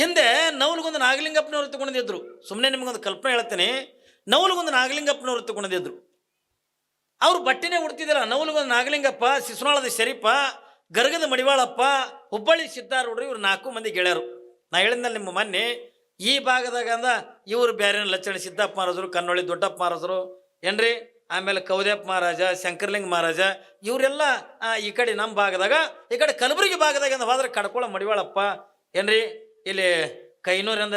ಹಿಂದೆ ನವಲುಗೊಂದು ನಾಗಲಿಂಗಪ್ಪನವರು ತಗೊಂಡಿದ್ರು ಸುಮ್ಮನೆ ನಿಮಗೊಂದು ಕಲ್ಪನೆ ಹೇಳ್ತೇನೆ. ನವಲಗೊಂದು ನಾಗಲಿಂಗಪ್ಪನವರು ತಗೊಂಡಿದ್ರು ಅವರು ಬಟ್ಟೆನೇ ಉಡ್ತಿದ್ದಿಲ್ಲ. ನವಲಗೊಂದು ನಾಗಲಿಂಗಪ್ಪ, ಸಿಸುನಾಳದ ಶರೀಪ ಗರ್ಗದ ಮಡಿವಾಳಪ್ಪ, ಹುಬ್ಬಳ್ಳಿ ಸಿದ್ದಾರೂಢರು ಇವ್ರು ನಾಲ್ಕು ಮಂದಿ ಗೆಳೆಯರು. ನಾ ಹೇಳಿದ್ನಲ್ಲ ನಿಮ್ಮ ಮೊನ್ನೆ, ಈ ಭಾಗದಾಗ ಅಂದ ಇವರು ಬೇರೆ ಲಕ್ಷಣ ಸಿದ್ದಪ್ಪ ಮಹಾರಾಜರು, ಕನ್ನೊಳ್ಳಿ ದೊಡ್ಡಪ್ಪ ಮಹಾರಾಜರು, ಏನ್ರಿ? ಆಮೇಲೆ ಕೌದ್ಯಪ್ಪ ಮಹಾರಾಜ, ಶಂಕರ್ಲಿಂಗ ಮಹಾರಾಜ, ಇವರೆಲ್ಲ ಈ ಕಡೆ ನಮ್ಮ ಭಾಗದಾಗ, ಈ ಕಡೆ ಕಲಬುರಗಿ ಭಾಗದಾಗ ಹೋದ್ರೆ ಕಡ್ಕೊಳ್ಳೋ ಮಡಿವಾಳಪ್ಪ. ಏನ್ರಿ? ಇಲ್ಲಿ ಕೈನೂರಿಂದ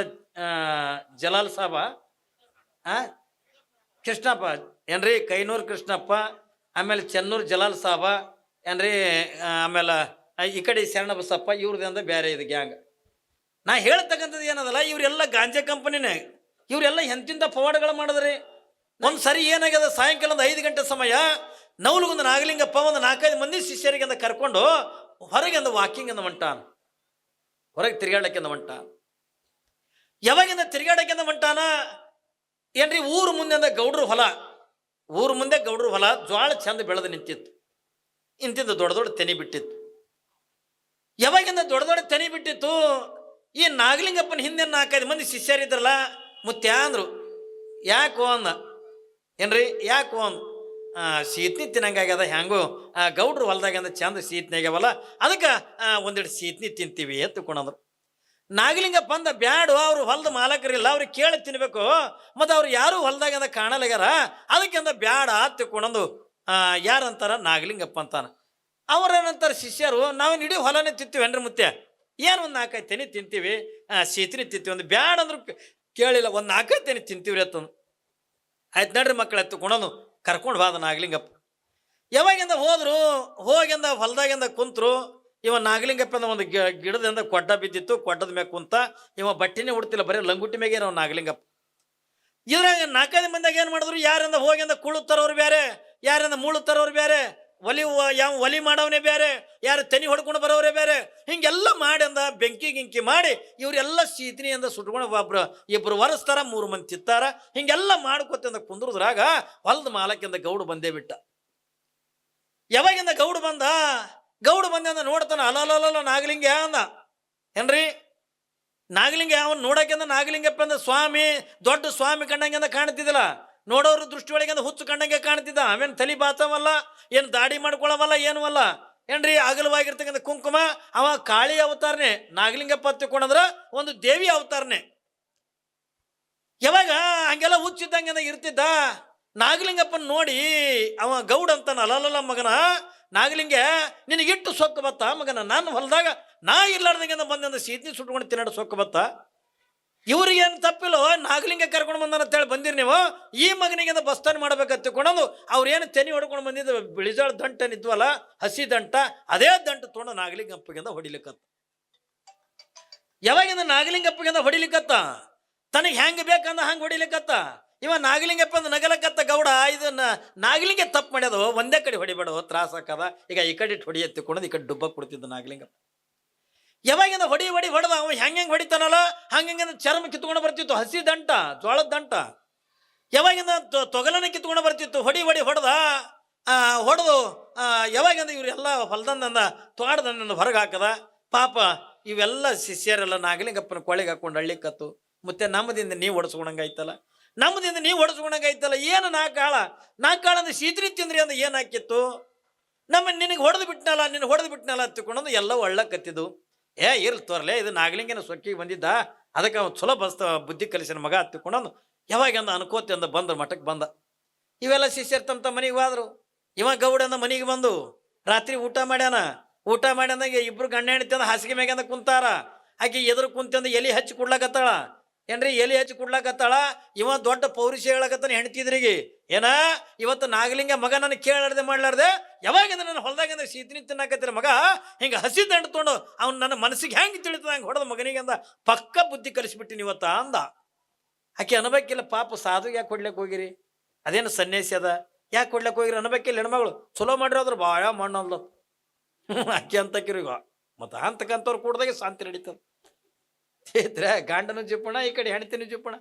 ಜಲಾಲ್ ಸಾಬ ಕೃಷ್ಣಪ್ಪ, ಏನ್ರಿ ಕೈನೂರು ಕೃಷ್ಣಪ್ಪ, ಆಮೇಲೆ ಚೆನ್ನೂರು ಜಲಾಲ್ ಸಾಬ, ಏನ್ರಿ ಆಮೇಲೆ ಈ ಕಡೆ ಶರಣಬಸಪ್ಪ ಇವ್ರದಿಂದ ಬೇರೆ ಇದು ಗ್ಯಾಂಗ್. ನಾ ಹೇಳ್ತಕ್ಕಂಥದ್ದು ಏನದಲ್ಲ, ಇವರೆಲ್ಲ ಗಾಂಜಾ ಕಂಪನಿನೇ. ಇವರೆಲ್ಲ ಎಂತಿಂತ ಪವಾಡಗಳು ಮಾಡಿದ್ರಿ. ಒಂದು ಸರಿ ಏನಾಗ್ಯದ, ಸಾಯಂಕಾಲ ಒಂದು ಐದು ಗಂಟೆ ಸಮಯ ನೌಲಗೊಂದು ನಾಗಲಿಂಗಪ್ಪ ಒಂದು ನಾಲ್ಕೈದು ಮಂದಿ ಶಿಷ್ಯರಿಗೆ ಕರ್ಕೊಂಡು ಹೊರಗೆ ಅಂದ ವಾಕಿಂಗ್ ಅಂದ ಹೊರಗೆ ತಿರುಗಾಡಕ್ಕೆ ಹೊಂಟ. ಯಾವಾಗಿಂದ ತಿರುಗಾಡಕ್ಕೆ ಹೊಂಟಾನ? ಏನ್ರಿ ಊರು ಮುಂದೆ ಅಂದ ಗೌಡ್ರ ಹೊಲ. ಊರು ಮುಂದೆ ಗೌಡ್ರ ಹೊಲ ಜ್ವಾಳ ಚಂದ ಬೆಳೆದು ನಿಂತಿತ್ತು. ಇಂತಿಂದ ದೊಡ್ಡ ದೊಡ್ಡ ತೆನಿ ಬಿಟ್ಟಿತ್ತು. ಯಾವಾಗಿಂದ ದೊಡ್ಡ ದೊಡ್ಡ ತೆನಿ ಬಿಟ್ಟಿತ್ತು? ಈ ನಾಗಲಿಂಗಪ್ಪನ ಹಿಂದೆ ನಾಲ್ಕೈದು ಮಂದಿ ಶಿಷ್ಯರಿದ್ರಲ್ಲ ಮುತ್ಯ ಅಂದ್ರು. ಯಾಕೋ ಅಂದ. ಏನ್ರಿ? ಯಾಕೋ ಅಂದ್. ಸೀತ್ನಿ ತಿನ್ನಂಗಾಗ್ಯದ ಹೆಂಗೋ ಆ, ಗೌಡ್ರು ಚಂದ ಸೀತ್ನಿ ಅದಕ್ಕೆ ಒಂದೆರಡು ಸೀತ್ನಿ ತಿಂತೀವಿ ಅಂತ ತಿಳ್ಕೊಂಡಂದ್ರು. ನಾಗಲಿಂಗಪ್ಪ ಅಂದ ಬ್ಯಾಡು ಅವ್ರು ಹೊಲದ ಮಾಲಕರಿಲ್ಲ ಅವ್ರಿಗೆ ಕೇಳಿ ತಿನ್ಬೇಕು. ಮತ್ತು ಅವ್ರು ಯಾರು ಹೊಲ್ದಾಗಂದ ಕಾಣಲಾಗ್ಯಾರ ಅದಕ್ಕೆ ಅಂದ ಬ್ಯಾಡ ತಿಳ್ಕೊಂಡಂದು ಯಾರಂತಾರ? ನಾಗಲಿಂಗಪ್ಪ ಅಂತಾನ. ಅವ್ರೇನಂತಾರ ಶಿಷ್ಯರು? ನಾವು ಇಡೀ ಹೊಲನೇ ತಿಂತೀವಿ ಏನ್ರಿ ಮುತ್ತೆ ಏನು ಒಂದು ನಾಲ್ಕೈದು ತೆನಿ ತಿಂತೀವಿ? ಸೀತ್ನಿ ತಿಂತೀವಿ ಒಂದು ಬ್ಯಾಡ ಅಂದ್ರೆ ಕೇಳಿಲ್ಲ ಒಂದು ನಾಲ್ಕೈದು ತೆನಿ ತಿಂತೀವಿ ಅತ್ತಂದು ಆಯ್ತು ನಡ್ರಿ ಮಕ್ಕಳು ಎತ್ತು ಕರ್ಕೊಂಡು ಬಾದ ನಾಗಲಿಂಗಪ್ಪ. ಯಾವಾಗಿಂದ ಹೋದ್ರು, ಹೋಗಿಂದ ಹೊಲ್ದಾಗಿಂದ ಕುಂತ್ರು, ಇವ ನಾಗಲಿಂಗಪ್ಪನ ಒಂದು ಗಿ- ಗಿಡದಿಂದ ಕೊಡ್ಡ ಬಿದ್ದಿತ್ತು, ಕೊಡ್ಡದ ಮ್ಯಾಗ ಕುಂತ, ಇವ ಬಟ್ಟಿನೇ ಉಡ್ತಿಲ್ಲ, ಬರೀ ಲಂಗುಟ್ಟಿ ಮ್ಯಾಗೆ ನಾವು ನಾಗಲಿಂಗಪ್ಪ. ಇದ್ರಾಗ ನಾಲ್ಕೈದು ಮಂದಿಯಾಗ ಏನು ಮಾಡಿದ್ರು, ಯಾರಿಂದ ಹೋಗಿಂದ ಕುಳು ತರೋರು ಬೇರೆ ಯಾರಿಂದ ಮೂಳು ತರೋರು ಬೇರೆ ಒಲಿ ಯಾವ ಒಲಿ ಮಾಡೋವನೇ ಬೇರೆ ಯಾರು ತೆನಿ ಹೊಡ್ಕೊಂಡು ಬರೋರೇ ಬೇರೆ ಹಿಂಗೆಲ್ಲ ಮಾಡಿ ಅಂದ ಬೆಂಕಿ ಗಿಂಕಿ ಮಾಡಿ ಇವರೆಲ್ಲ ಸೀತಿನಿಯಿಂದ ಸುಟ್ಕೊಂಡು ಒಬ್ಬರು ಇಬ್ಬರು ಒರೆಸ್ತಾರ ಮೂರು ಮಂದಿ ತಿತ್ತಾರ. ಹಿಂಗೆಲ್ಲ ಮಾಡ್ಕೊತಂದ ಕುಂದ್ರದ್ರಾಗ ಹೊಲದ ಮಾಲಕ್ಕಿಂದ ಗೌಡು ಬಂದೇ ಬಿಟ್ಟ. ಯಾವಾಗಿಂದ ಗೌಡು ಬಂದ? ಗೌಡು ಅಂದ ನೋಡ್ತಾನ, ಅಲಲಲ್ಲ ನಾಗಲಿಂಗ ಅಂದ. ಏನ್ರಿ? ನಾಗಲಿಂಗ ಅವನು ನೋಡಕ್ಕಿಂದ ನಾಗಲಿಂಗಪ್ಪ ಅಂದ, ಸ್ವಾಮಿ, ದೊಡ್ಡ ಸ್ವಾಮಿ ಕಂಡಂಗೆಂದ ಕಾಣ್ತಿದ್ದಿಲ್ಲ. ನೋಡೋರು ದೃಷ್ಟಿ ಒಳಗಿಂದ ಹುಚ್ಚು ಕಂಡಂಗೆ ಕಾಣ್ತಿದ್ದ. ಅವೇನು ತಲಿ ಬಾತವಲ್ಲ? ಏನು ದಾಡಿ ಮಾಡ್ಕೊಳವಲ್ಲ, ಏನೂ ಅಲ್ಲ? ಏನ್ರಿ, ಅಗಲವಾಗಿರ್ತಕ್ಕಂಥ ಕುಂಕುಮ, ಅವ ಕಾಳಿ ಅವತಾರನೆ ನಾಗಲಿಂಗಪ್ಪ ತಿಳ್ಕೊಂಡಂದ್ರ ಒಂದು ದೇವಿ ಅವತಾರನೆ. ಯಾವಾಗ ಹಂಗೆಲ್ಲ ಹುಚ್ಚಿದ್ದಂಗೆ ಇರ್ತಿದ್ದ? ನಾಗಲಿಂಗಪ್ಪನ ನೋಡಿ, ಅವ ಗೌಡ ಅಂತಾನ ಅಲ್ಲಲ್ಲ ಮಗನ, ನಾಗಲಿಂಗ, ನಿನಗಿಟ್ಟು ಸೊಕ್ಕ ಬತ್ತ ಮಗನ? ನಾನು ಹೊಲದಾಗ ನಾ ಇರ್ಲಾರ್ದಂಗೆ ಬಂದ ಸೀತಿ ಸುಟ್ಕೊಂಡು ತಿನ್ನಡ ಸೊಕ್ಕ ಬತ್ತ? ಇವ್ರಿಗೇನು ತಪ್ಪಿಲ್ಲೋ? ನಾಗಲಿಂಗ ಕರ್ಕೊಂಡು ಅಂತ ಅಂತೇಳಿ ಬಂದಿರಿ ನೀವು. ಈ ಮಗನಿಗೆ ಬಸ್ತಾನ್ ಮಾಡ್ಬೇಕಂತ ತಿಳ್ಕೊಂಡು ಅವ್ರೇನು ತೆನಿ ಹೊಡ್ಕೊಂಡು ಬಂದಿದ್ದು? ಬಿಳಿಜಾಳ ದಂಟ ನಿದ್ವಲ್ಲ ಹಸಿ ದಂಟ, ಅದೇ ದಂಟ ತೊಗೊಂಡು ನಾಗಲಿಂಗಪ್ಪಗಿಂದ ಹೊಡಿಲಿಕ್ಕತ್ತ. ಯಾವಾಗಿಂದ ನಾಗಲಿಂಗಪ್ಪಗಿಂದ ಹೊಡಿಲಿಕ್ಕತ್ತ? ತನಗೆ ಹೆಂಗೆ ಬೇಕಂದ ಹಂಗೆ ಹೊಡಿಲಿಕ್ಕತ್ತ? ಇವ ನಾಗಲಿಂಗಪ್ಪ ಅಂದ ನಗಲಕ್ಕತ್ತ ಗೌಡ. ಇದನ್ನ ನಾಗಲಿಂಗ ತಪ್ಪು ಮಾಡ್ಯದ ಒಂದೇ ಕಡೆ ಹೊಡಿಬೇಡ ತ್ರಾಸ ಈಗ ಈ ಕಡೆ ಇಟ್ಟು ಹೊಡಿ ಎತ್ತಿಕೊಂಡು ಈ ಕಡೆ ಡುಬ್ಬ ಕೊಡ್ತಿದ್ದ ನಾಗಲಿಂಗಪ್ಪ. ಯಾವಾಗಿಂದ ಹೊಡಿ ಹೊಡಿ, ಹೊಡೆದ? ಅವ ಹೆಂಗೆ ಹೆಂಗೆ ಹೊಡಿತಾನಲ್ಲ? ಹಂಗೆ ಚರ್ಮ ಕಿತ್ಕೊಂಡು ಬರ್ತಿತ್ತು, ಹಸಿ ದಂಟ ಜೋಳದ ದಂಟ. ಯಾವಾಗಿಂದ ತೊಗಲನ ಕಿತ್ಕೊಂಡು ಬರ್ತಿತ್ತು, ಹೊಡಿ ಹೊಡಿ, ಹೊಡೆದ? ಹೊಡೆದು ಯಾವಾಗಿಂದ ಇವರೆಲ್ಲ ಹೊಲ್ದಂದ ತೋಟದಂದ ಹೊರಗೆ ಹಾಕದ? ಪಾಪ, ಇವೆಲ್ಲ ಶಿಷ್ಯರೆಲ್ಲ ನಾಗಲಿಂಗಪ್ಪನ ಕೊಳೆಗೆ ಹಾಕೊಂಡು ಹಳ್ಳಿಕತ್ತು ಮತ್ತೆ ನಮ್ಮದಿಂದ ನೀವು ಹೊಡೆಸ್ಕೊಂಡಂಗಾಯ್ತಲ್ಲ? ನಮ್ಮದಿಂದ ನೀವು ಹೊಡೆಸ್ಕೊಂಡಂಗಾಯ್ತಲ್ಲ? ಏನು ನಾ ಕಾಳ ಅಂದ್ರೆ ಶೀತ್ರಿ ತಿಂದ್ರಿ ಅಂದ್ರೆ ಏನಾಕಿತ್ತು ನಮ್ಮ ನಿನಗೆ ಹೊಡೆದು ಬಿಟ್ನಲ್ಲ ನಿನ್ನ ಹೊಡೆದು ಬಿಟ್ನಲ್ಲ ತಿಳ್ಕೊಂಡು ಎಲ್ಲ ಒಳ್ಳಕತ್ತಿದ್ದು ಏ, ಇರ್ಲಿ ತೋರ್ಲೆ, ಇದು ನಾಗಲಿಂಗನ ಸೊಕ್ಕಿಗೆ ಬಂದಿದ್ದ, ಅದಕ್ಕೆ ಅವ್ನು ಚಲೋ ಬಸ್ತ, ಬುದ್ಧಿ ಕಲಿಸಿನ ಮಗ ಹತ್ತಿಕೊಂಡು ಯಾವಾಗ ಅಂದ ಅನ್ಕೋತಿ ಅಂದ ಬಂದ ಮಠಕ್ಕೆ ಬಂದ. ಇವೆಲ್ಲ ಶಿಷ್ಯರು ತಮ್ಮ ತಮ್ಮ ಮನೆಗೆ ಹೋದ್ರು. ಇವ ಗೌಡ ಅಂದ ಮನೆಗೆ ಬಂದು, ರಾತ್ರಿ ಊಟ ಮಾಡ್ಯಾನ. ಊಟ ಮಾಡ್ಯಾನಾಗ ಇಬ್ರು ಗಂಡ ಹೆಣ್ತಿ ಅಂದ ಹಾಸಿಗೆ ಮೇಗಂದ ಕುಂತಾರ. ಆಕೆ ಎದುರು ಕುಂತಂದು ಎಲಿ ಹಚ್ಚಿ ಕೊಡ್ಲಾಕತ್ತಾಳ. ಏನ್ರಿ ಎಲ್ಲಿ ಹಚ್ಚಿ ಕೊಡ್ಲಾಕತ್ತಾಳ? ಇವ ದೊಡ್ಡ ಪೌರುಷ ಹೇಳಕತ್ತಾನ ಹೆಣ್ತಿದ್ರಿಗೆ ಏನ? ಇವತ್ತು ನಾಗಲಿಂಗ ಮಗ ನನ್ನ ಕೇಳಾರ್ದೆ ಮಾಡ್ಲಾರ್ದೆ, ಯಾವಾಗಿಂದ ನನ್ನ ಹೊಲದಾಗಿಂದ ಶೀತಿನಿ ತಿನ್ನಾಕತ್ತಿರ ಮಗ? ಹಿಂಗೆ ಹಸಿ ದಂಡ ತೊಗೊಂಡು ಅವ್ನು ನನ್ನ ಮನಸ್ಸಿಗೆ ಹೆಂಗೆ ತಿಳಿತದ ಹಂಗೆ ಹೊಡೆದ ಮಗನಿಗೆ ಅಂದ, ಪಕ್ಕ ಬುದ್ಧಿ ಕಲಿಸ್ಬಿಟ್ಟಿನಿ ಇವತ್ತ ಅಂದ. ಆಕೆ ಅನ್ಬೇಕಿಲ್ಲ, ಪಾಪ ಸಾಧು ಯಾಕೆ ಕೊಡ್ಲಿಕ್ಕೆ ಹೋಗಿರಿ? ಅದೇನು ಸನ್ಯಾಸಿ ಅದ? ಯಾಕೆ ಕೊಡ್ಲಿಕ್ಕೆ ಹೋಗಿರಿ? ಅನ್ಬೇಕಿಲ್ಲ ಹೆಣ್ಮಗಳು. ಚಲೋ ಮಾಡಿರೋದ್ರ ಭಾಳ ಮಣ್ಣಲ್ಲ ಆಕೆ ಅಂತಕ್ಕಿರಿಗ ಮತ್ತು ಅಂತಕ್ಕಂಥವ್ರು ಕೂಡ್ದಾಗೆ ಶಾಂತಿ ನಡೀತದೆ. ಇದ್ರೆ ಗಂಡನು ಜಿಪ್ಪಣ, ಈ ಕಡೆ ಹೆಣ್ತಿನೂ ಜಿಪ್ಪಣ.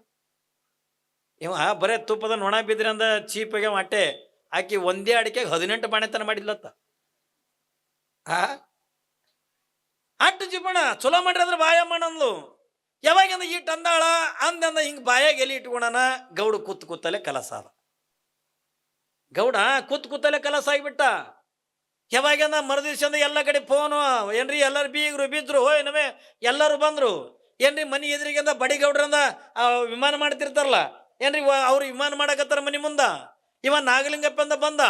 ಇವ ಬರೇ ತುಪ್ಪದ ನೊಣ ಬಿದ್ರಿ ಅಂದ ಚೀಪಾಗೆ ಮಟ್ಟೆ ಆಕಿ ಒಂದೇ ಅಡಿಕೆಗೆ ಹದಿನೆಂಟು ಬಾಣೆತನ ಮಾಡಿದ್ಲತ್ತ. ಆ? ಅಟ್ಟು ಜಿಪ್ಪಣ, ಚಲೋ ಮಾಡ್ರಿ ಅಂದ್ರೆ ಬಾಯ ಮಾಡಂದ್ಲು ಯಾವಾಗಿಂದ ಈಟ್ ಅಂದಾಳ ಅಂದಂದ ಹಿಂಗೆ ಬಾಯಾಗ ಎಲಿ ಇಟ್ಕೊಳನ ಗೌಡ ಕೂತ್ ಕೂತಲೆ ಕಲಸ ಅದ ಗೌಡ ಕೂತ್ ಕೂತಲೆ ಕಲಸ ಆಗಿಬಿಟ್ಟ. ಯಾವಾಗಿಂದ ಮರದಿಸ ಎಲ್ಲ ಕಡೆ ಫೋನು, ಏನ್ರಿ ಎಲ್ಲರೂ ಬೀಗರು ಬಿದ್ರು, ಹೋಯ್ ನಮೇ, ಎಲ್ಲರೂ ಬಂದ್ರು. ಏನ್ರಿ ಮನೆ ಎದುರಿಗಿಂದ ಬಡಿ ಗೌಡ್ರಂದ ವಿಮಾನ ಮಾಡ್ತಿರ್ತಾರಲ್ಲ? ಏನ್ರಿ ಅವ್ರು ವಿಮಾನ ಮಾಡಕತ್ತಾರ ಮನೆ ಮುಂದ? ಇವ ನಾಗಲಿಂಗಪ್ಪ ಅಂದ ಬಂದ?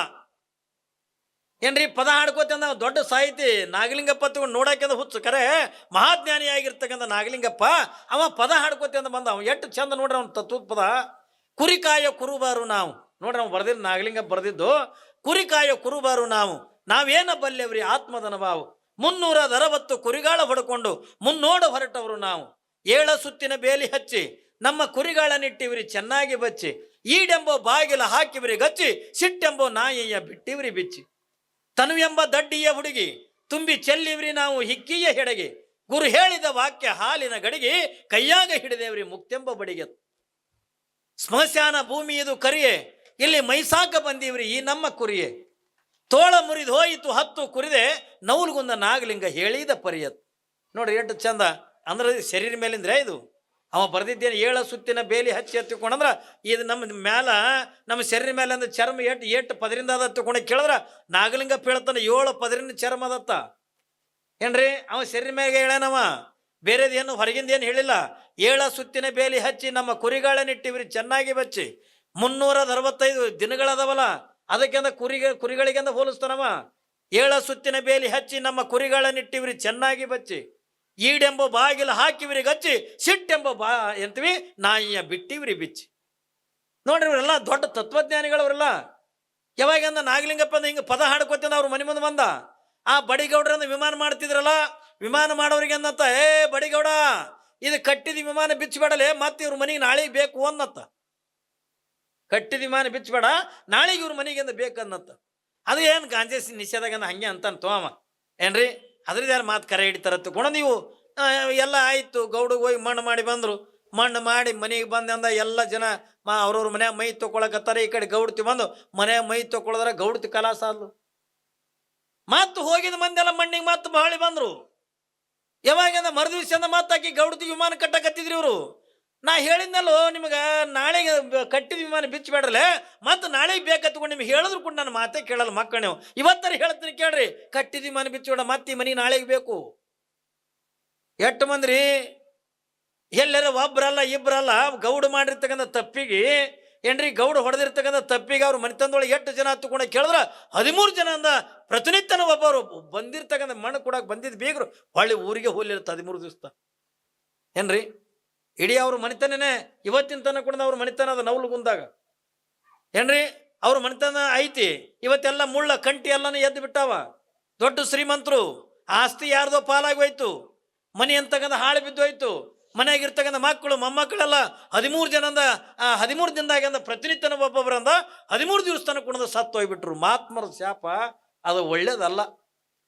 ಏನ್ರಿ ಪದ ಹಾಡ್ಕೋತಂದ ದೊಡ್ಡ ಸಾಹಿತಿ, ನಾಗಲಿಂಗಪ್ಪ ತಗೊಂಡು ನೋಡಕ್ಕೆಂದ ಹುಚ್ಚು. ಕರೆ, ಮಹಾಜ್ಞಾನಿ ಆಗಿರ್ತಕ್ಕಂಥ ನಾಗಲಿಂಗಪ್ಪ, ಅವ ಪದ ಹಾಡ್ಕೋತಂದ ಬಂದ. ಅವ ಎಷ್ಟು ಚಂದ ನೋಡ್ರಿ ಅವ್ನ ತತ್ವದ ಪದ ಕುರಿಕಾಯ ಕುರುಬಾರು ನಾವು. ನೋಡ್ರಿ ಅವ್ನು ಬರ್ದಿದ್ದು ನಾಗಲಿಂಗಪ್ಪ ಬರ್ದಿದ್ದು ಕುರಿಕಾಯ ಕುರುಬಾರು ನಾವು. ನಾವೇನ ಬಲ್ಲೆವ್ರಿ ಆತ್ಮದನ ಬಾವು ಮುನ್ನೂರ ಅರವತ್ತು ಕುರಿಗಾಳ ಹೊಡ್ಕೊಂಡು, ಮುನ್ನೋಡ ಹೊರಟವರು ನಾವು. ಏಳ ಸುತ್ತಿನ ಬೇಲಿ ಹಚ್ಚಿ, ನಮ್ಮ ಕುರಿಗಳನ್ನಿಟ್ಟಿವ್ರಿ ಚೆನ್ನಾಗಿ ಬಚ್ಚಿ, ಈಡೆಂಬೋ ಬಾಗಿಲ ಹಾಕಿವ್ರಿ ಗಚ್ಚಿ, ಸಿಟ್ಟೆಂಬೋ ನಾಯಿಯ ಬಿಟ್ಟಿವ್ರಿ ಬಿಚ್ಚಿ. ತನುವೆಂಬ ದಡ್ಡಿಯ ಹುಡುಗಿ, ತುಂಬಿ ಚೆಲ್ಲಿವ್ರಿ ನಾವು ಹಿಕ್ಕಿಯ ಹೆಡಗಿ. ಗುರು ಹೇಳಿದ ವಾಕ್ಯ ಹಾಲಿನ ಗಡಿಗೆ, ಕೈಯಾಗ ಹಿಡಿದೇವ್ರಿ ಮುಕ್ತೆಂಬ ಬಡಿಗೆ. ಸ್ಮಶಾನ ಭೂಮಿ ಇದು ಕರಿಯೇ, ಇಲ್ಲಿ ಮೈಸಾಕ ಬಂದೀವ್ರಿ ಈ ನಮ್ಮ ಕುರಿಯೇ. ತೋಳ ಮುರಿದು ಹೋಯಿತು ಹತ್ತು ಕುರಿದೆ ನೌಲ್ಗುಂದ ನಾಗಲಿಂಗ ಹೇಳಿದ ಪರಿಯತ್. ನೋಡಿ ಎಷ್ಟು ಚಂದ. ಅಂದ್ರೆ ಶರೀರ ಮೇಲಿಂದ್ರೆ ಇದು ಅವ ಬರ್ದಿದ್ದೇನೆ ಏಳ ಸುತ್ತಿನ ಬೇಲಿ ಹಚ್ಚಿ ಹತ್ತಿಕೊಂಡಂದ್ರೆ ಇದು ನಮ್ಮ ಮ್ಯಾಲ, ನಮ್ಮ ಶರೀರ ಮೇಲೆ ಅಂದ್ರೆ ಚರ್ಮ ಎಟ್ಟು ಎಟ್ಟು ಪದರಿಂದ ಅದ ತಗೊಂಡು ಕೇಳಿದ್ರೆ ನಾಗಲಿಂಗ ಹೇಳ್ತಾನೆ ಏಳು ಪದರಿನ ಚರ್ಮ ಅದತ್ತ. ಏನ್ರಿ? ಅವ ಶರೀರ ಮೇಲೆ ಹೇಳ್ಯಾನವ ಬೇರೆದೇನು ಹೊರಗಿಂದ ಏನು ಹೇಳಿಲ್ಲ. ಏಳ ಸುತ್ತಿನ ಬೇಲಿ ಹಚ್ಚಿ ನಮ್ಮ ಕುರಿಗಳನ್ನಿಟ್ಟಿವ್ರಿ ಚೆನ್ನಾಗಿ ಬಚ್ಚಿ. ಮುನ್ನೂರ ಅರವತ್ತೈದು ದಿನಗಳದವಲ್ಲ ಅದಕ್ಕೆಂದ ಕುರಿಗೆ ಕುರಿಗಳಿಗೆಂದ ಹೋಲಿಸ್ತಾನವ. ಏಳ ಸುತ್ತಿನ ಬೇಲಿ ಹಚ್ಚಿ ನಮ್ಮ ಕುರಿಗಳನ್ನಿಟ್ಟಿವ್ರಿ ಚೆನ್ನಾಗಿ ಬಚ್ಚಿ. ಈಡೆಂಬ ಬಾಗಿಲು ಹಾಕಿವ್ರಿ ಗಚ್ಚಿ, ಸಿಟ್ಟೆಂಬ ಬಾ ಎಂತೀವಿ, ನಾಯಿಯ ಬಿಟ್ಟಿವ್ರಿ ಬಿಚ್ಚಿ. ನೋಡ್ರಿ ಇವರೆಲ್ಲ ದೊಡ್ಡ ತತ್ವಜ್ಞಾನಿಗಳವರೆಲ್ಲ. ಯಾವಾಗಂದ ನಾಗಲಿಂಗಪ್ಪ ಅಂದ ಹಿಂಗೆ ಪದ ಹಾಡ್ಕೊತಿಂದ ಅವ್ರ ಮನೆ ಮುಂದೆ ಬಂದ? ಆ ಬಡಿಗೌಡ್ರಂದ ವಿಮಾನ ಮಾಡ್ತಿದ್ರಲ್ಲ, ವಿಮಾನ ಮಾಡೋರಿಗೆ ಅಂದಂತ, ಏ ಬಡಿಗೌಡ, ಇದು ಕಟ್ಟಿದ ವಿಮಾನ ಬಿಚ್ಚಬೇಡಲೆ, ಮತ್ತೆ ಇವ್ರ ಮನೆಗೆ ನಾಳೆಗೆ ಬೇಕು ಅನ್ನತ್ತ. ಕಟ್ಟಿದ ವಿಮಾನ ಬಿಚ್ಚಬೇಡ, ನಾಳೆಗೆ ಇವ್ರ ಮನೆಗೆ ಬೇಕು ಬೇಕನ್ನತ್ತ ಅದು ಏನು ಗಾಂಜೆ ನಿಷೇಧಾಗಂದ ಹಂಗೆ ಅಂತಾನೆ ತೋಮ ಏನ್ರಿ? ಅದ್ರದ್ದು ಯಾರು ಮಾತು ಕರೆ ಹಿಡಿತಾರತ್ತು ತಗೊಂಡು ನೀವು ಎಲ್ಲ ಆಯಿತು, ಗೌಡಗೆ ಹೋಗಿ ಮಣ್ಣು ಮಾಡಿ ಬಂದರು. ಮಣ್ಣು ಮಾಡಿ ಮನೆಗೆ ಬಂದೆ ಅಂದ ಎಲ್ಲ ಜನ ಮಾ ಅವ್ರವ್ರ ಮನ್ಯಾಗ ಮೈ ತೊಗೊಳಕತ್ತಾರೆ ಈ ಕಡೆ ಗೌಡ್ತಿ ಬಂದು ಮನ್ಯಾಗ ಮೈ ತೊಗೊಳದ್ರ ಗೌಡ್ತಿ ಕಲಾಸ ಆದ್ಲು ಮತ್ತು ಹೋಗಿದ ಮಂದೆಲ್ಲ ಮಣ್ಣಿಗೆ ಮತ್ತು ಬಾಳಿ ಬಂದರು. ಯಾವಾಗಿಂದ ಮರುದಿವ್ಸಂದ ಮತ್ತೆ ಗೌಡ್ತಿ ಗೌಡತಿ ವಿಮಾನ ಕಟ್ಟಕತ್ತಿದ್ರಿ ಇವರು. ನಾ ಹೇಳಿದ್ನಲ್ಲೋ ನಿಮಗೆ ನಾಳೆಗೆ ಬ- ಕಟ್ಟಿದ ವಿಮಾನ ಬಿಚ್ಚಬೇಡ್ರಲ್ಲ ಮತ್ತು ನಾಳೆಗೆ ಬೇಕತ್ಕೊಂಡು ನಿಮ್ಗೆ ಹೇಳಿದ್ರು ಕೂಡ ನನ್ನ ಮಾತೇ ಕೇಳಲ್ಲ ಮಕ್ಕಳು ನೀವು. ಇವತ್ತರ ಹೇಳ್ತೀನಿ ಕೇಳ್ರಿ. ಕಟ್ಟಿದ ವಿಮಾನ ಬಿಚ್ಚಬೇಡ ಮತ್ತೆ ಮನೆ ನಾಳೆಗೆ ಬೇಕು. ಎಟ್ಟು ಮಂದ್ರಿ? ಎಲ್ಲರ ಒಬ್ರಲ್ಲ ಇಬ್ಬರಲ್ಲ ಗೌಡ ಮಾಡಿರ್ತಕ್ಕಂಥ ತಪ್ಪಿಗೆ, ಏನ್ರಿ, ಗೌಡ ಹೊಡೆದಿರ್ತಕ್ಕಂಥ ತಪ್ಪಿಗೆ ಅವ್ರು ಮನೆ ತಂದೊಳಗೆ ಎಷ್ಟು ಜನ ಹತ್ತುಕೊಂಡು ಕೇಳಿದ್ರೆ? ಹದಿಮೂರು ಜನ ಅಂದ. ಪ್ರತಿನಿತ್ಯನ ಒಬ್ಬರು ಬಂದಿರ್ತಕ್ಕಂಥ ಮಣ್ಣು ಕೊಡಕ್ಕೆ ಬಂದಿದ್ದು ಬೀಗರು. ಹೊಳ್ಳಿ ಊರಿಗೆ ಹೋಲಿರುತ್ತೆ ಹದಿಮೂರು ದಿವಸ ಏನ್ರಿ? ಇಡೀ ಅವ್ರ ಮನೆತನನೇ ಇವತ್ತಿನ ತನಕ ಕೂಡ ಅವ್ರ ಮನೆತನ ಅದ ನೌಲುಗುಂದಾಗ ಏನ್ರಿ? ಅವ್ರ ಮನೆತನ ಐತಿ. ಇವತ್ತೆಲ್ಲ ಮುಳ್ಳ, ಕಂಟಿ ಎಲ್ಲನೂ ಎದ್ದು ಬಿಟ್ಟಾವ. ದೊಡ್ಡ ಶ್ರೀಮಂತರು, ಆಸ್ತಿ ಯಾರ್ದೋ ಪಾಲಾಗಿ ಹೋಯ್ತು. ಮನೆ ಅಂತಕ್ಕಂಥ ಹಾಳು ಬಿದ್ದು ಹೋಯ್ತು. ಮನೆಯಾಗಿರ್ತಕ್ಕಂಥ ಮಕ್ಕಳು, ಮೊಮ್ಮಕ್ಕಳೆಲ್ಲ ಹದಿಮೂರು ಜನಂದ ಹದಿಮೂರು ದಿನದಾಗಂದ ಪ್ರತಿನಿತ್ಯನ ಒಬ್ಬೊಬ್ಬರಂದ ಹದಿಮೂರು ದಿವಸ ತನಕ ಕುಣದ ಸತ್ತು ಹೋಗ್ಬಿಟ್ರು ಮಾತ್ಮರ ಶಾಪ, ಅದು ಒಳ್ಳೇದಲ್ಲ.